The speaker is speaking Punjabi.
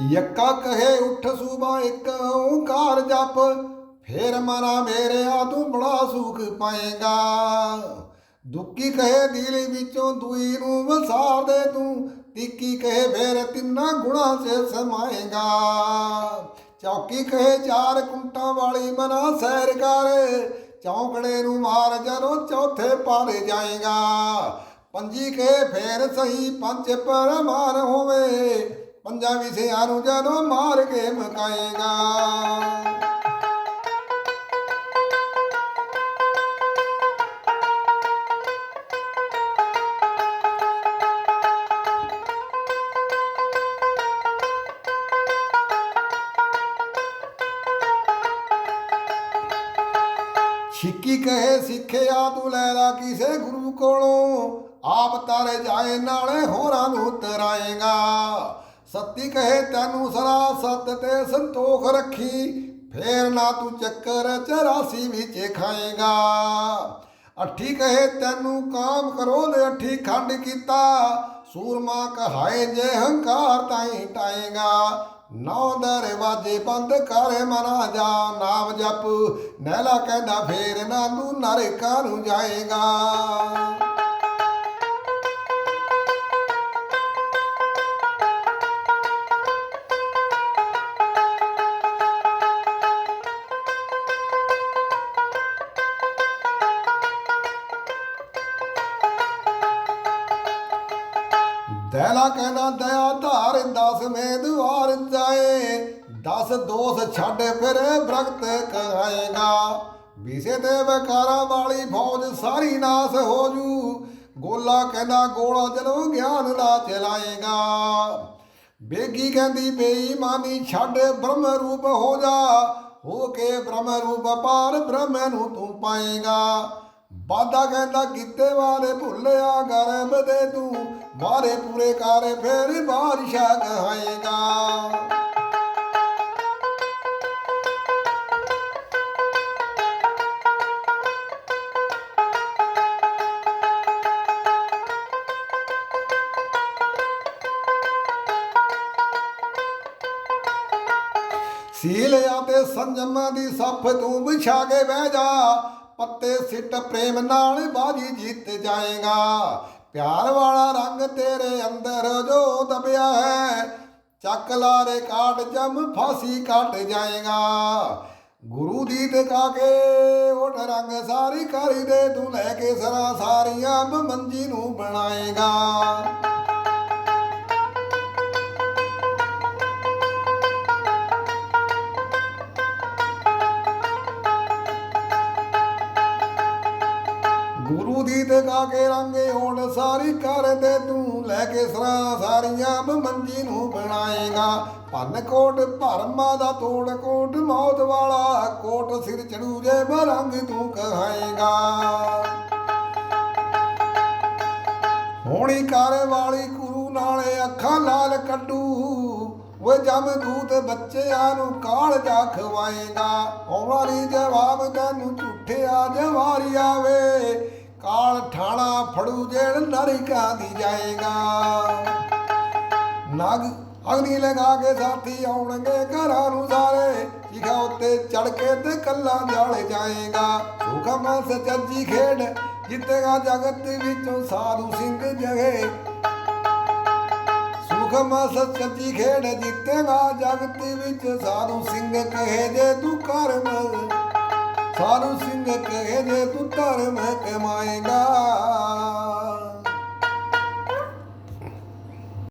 ਯੱਕਾ ਕਹੇ ਉੱਠ ਸੂਬਾ ਇੱਕ, ਓੰਕਾਰ ਜਪ, ਫੇਰ ਮਨਾ ਮੇਰੇ ਆ ਤੂੰ ਬੜਾ ਸੁਖ ਪਾਏਗਾ। ਦੁੱਕੀ ਕਹੇ ਦਿਲ ਵਿੱਚੋਂ ਦੂਈ ਨੂੰ ਵਸਾਰ ਦੇ ਤੂੰ, ਤਿੱਕੀ ਕਹੇ ਫੇਰ ਤਿੰਨਾ ਗੁਣਾ ਸੇ ਸਮਾਏਗਾ। ਚੌਕੀ ਕਹੇ ਚਾਰ ਕੁੰਟਾਂ ਵਾਲੀ ਮਨਾ ਸੈਰ ਕਰ, ਚੌਂਕੜੇ ਨੂੰ ਮਾਰ ਜਦੋਂ ਚੌਥੇ ਪਾਰੇ ਜਾਏਗਾ। ਪੰਜੀ ਕਹੇ ਫੇਰ ਸਹੀ ਪੰਜ ਪਰਮਾਨ ਹੋਵੇ ਪੰਜਾਂ ਵਿਸ਼ਿਆਂ ਨੂੰ ਜਦੋਂ ਮਾਰ ਕੇ ਮਕਾਏਗਾ। ਛਿੱਕੀ ਕਹੇ, ਸਿੱਖਿਆ ਤੂੰ ਲੈ ਲਾ ਕਿਸੇ ਗੁਰੂ ਕੋਲੋਂ। ਆਪ ਤਾਰੇ ਜਾਏ, ਨਾਲੇ ਹੋਰਾਂ ਨੂੰ ਤਰਾਏਗਾ। ਸੱਤੀ ਕਹੇ ਤੈਨੂੰ ਸਰਾ, ਸਤ ਤੇ ਸੰਤੋਖ ਰੱਖੀ, ਫੇਰ ਨਾ ਤੂੰ ਚੱਕਰ 84 ਵਿੱਚ ਖਾਏਗਾ। ਅੱਠੀ ਕਹੇ ਤੈਨੂੰ ਕਾਮ ਕਰੋ ਦੇ ਅੱਠੀ ਖੰਡ ਕੀਤਾ, ਸੂਰਮਾ ਕਹਾਏ ਜੇ ਹੰਕਾਰ ਤਾਈ ਟਾਏਗਾ। ਨੌ ਦਰਵਾਜੇ ਬੰਦ ਕਰੇ ਮਨਾ ਜਾ, ਨਾਮ ਜਪ ਨਹਿਲਾ ਕਹਿੰਦਾ ਫੇਰ ਨਾ ਤੂੰ ਨਰਕਾਂ ਨੂੰ ਜਾਏਗਾ। ਦੈਲਾ ਕਹਿੰਦਾ, ਦਇਆ ਧਾਰ ਦਸ ਮੇ ਦੁਆਰ ਜਾਏ, ਦਸ ਦੋਸ ਛੱਡ ਫਿਰ ਬ੍ਰਗਤ ਕਹਾਏਗਾ ਵਿਸੇ ਤੇ ਵਕਾਰਾਂ ਵਾਲੀ ਫੌਜ ਸਾਰੀ ਨਾਸ ਹੋ ਜੂ, ਗੋਲਾ ਕਹਿੰਦਾ, ਗੋਲਾ ਜਦੋਂ ਗਿਆਨ ਦਾ ਚਲਾਏਗਾ। ਬੇਗੀ ਕਹਿੰਦੀ, ਬੇਈਮਾਨੀ ਛੱਡ ਬ੍ਰਹਮ ਰੂਪ ਹੋ ਜਾ, ਹੋ ਕੇ ਬ੍ਰਹਮ ਰੂਪ ਪਾਰ ਬ੍ਰਹਮ ਨੂੰ ਤੂੰ ਪਾਏਗਾ। ਬਾਦਾ ਕਹਿੰਦਾ ਕੀਤੇ ਵਾਲੇ ਭੁੱਲਿਆ ਗਰਮ ਦੇ ਤੂੰ, ਮਾਰੇ ਪੂਰੇ ਕਾਰੇ ਫੇਰ ਬਾਰਿਸ਼ਾ ਕਹਾਏਗਾ। ਸੀਲਿਆ ਤੇ ਸੰਜਮ ਦੀ ਸੱਫ ਤੂੰ ਵਿਛਾ ਕੇ ਬਹਿ ਜਾ ਪੱਤੇ ਸਿੱਟ ਪ੍ਰੇਮ ਨਾਲ ਬਾਜੀ ਜਿੱਤ ਜਾਏਗਾ। ਪਿਆਰ ਵਾਲਾ ਰੰਗ ਤੇਰੇ ਅੰਦਰ ਜੋ ਦਬਿਆ ਹੈ, ਚੱਕ ਲਾਰੇ ਕਾਟ ਜਮ ਫਾਸੀ ਕੱਟ ਜਾਏਗਾ। ਗੁਰੂ ਦੀ ਟਿਕਾ ਕੇ ਉਹ ਰੰਗ ਸਾਰੀ ਕਰੀ ਦੇ ਤੂੰ ਲੈ ਕੇ ਸਰਾ ਸਾਰੀਆਂ ਮੰਜੀ ਨੂੰ ਬਣਾਏਗਾ। ਗੁਰੂ ਦੀ ਤੇ ਗਾ ਕੇ ਰੰਗੇ ਹੋਣ, ਸਾਰੀ ਕਰ ਦੇ ਤੂੰ ਲੈ ਕੇ ਸਰਾ, ਸਾਰੀਆਂ ਮੰਜੀ ਨੂੰ ਬਣਾਏਗਾ। ਭੰਨ ਕੋਟ ਭਰਮਾ ਦਾ ਤੋੜ, ਕੋਟ ਮੌਤ ਵਾਲਾ, ਕੋਟ ਸਿਰ ਚੜੂ ਜੇ ਬਰੰਗ ਤੂੰ ਕਹਾਏਗਾ। ਹੋਣੀ ਕਾਰ ਵਾਲੀ ਗੁਰੂ ਨਾਲੇ ਅੱਖਾਂ ਲਾਲ ਕੱਢੂ ਵੇ ਜਮ ਦੂਤ ਬੱਚਿਆਂ ਨੂੰ ਕਾਲ ਜਾ ਖਵਾਏਗਾ। ਆਉਣਾ ਜਵਾਬ ਤੈਨੂੰ ਝੂਠਿਆ ਜਵਾਰੀ ਆਵੇ ਕਾਲ ਠਾਣਾ ਫੜੂ ਜੇੜ ਨਰਿਕਾ ਦੀ ਜਾਏਗਾ। ਨਗ ਅਗਨੀ ਲਗਾ ਕੇ ਸਾਥੀ ਆਉਣਗੇ ਘਰਾਂ ਨੂੰ ਸਾਰੇ। ਚਿਖਾ ਉੱਤੇ ਚੜ ਕੇ ਤੇ ਕੱਲਾ ਜਾਲ ਜਾਏਗਾ। ਸੁਖਮ ਸੱਚੀ ਖੇਡ ਜਿੱਤੇਗਾ ਜਗਤ ਵਿੱਚੋਂ ਸਾਧੂ ਸਿੰਘ ਜਗੇ ਸੁਖਮ ਸੱਚੀ ਖੇਡ ਜਿੱਤੇਗਾ ਜਗਤ ਵਿੱਚ ਸਾਧੂ ਸਿੰਘ ਕਹੇ ਜੇ ਤੂੰ ਕਰਮ ਸਾਧੂ ਸਿੰਘ ਕਹੇ ਜੇ ਤੂੰ ਧਰਮ ਕਮਾਏਗਾ।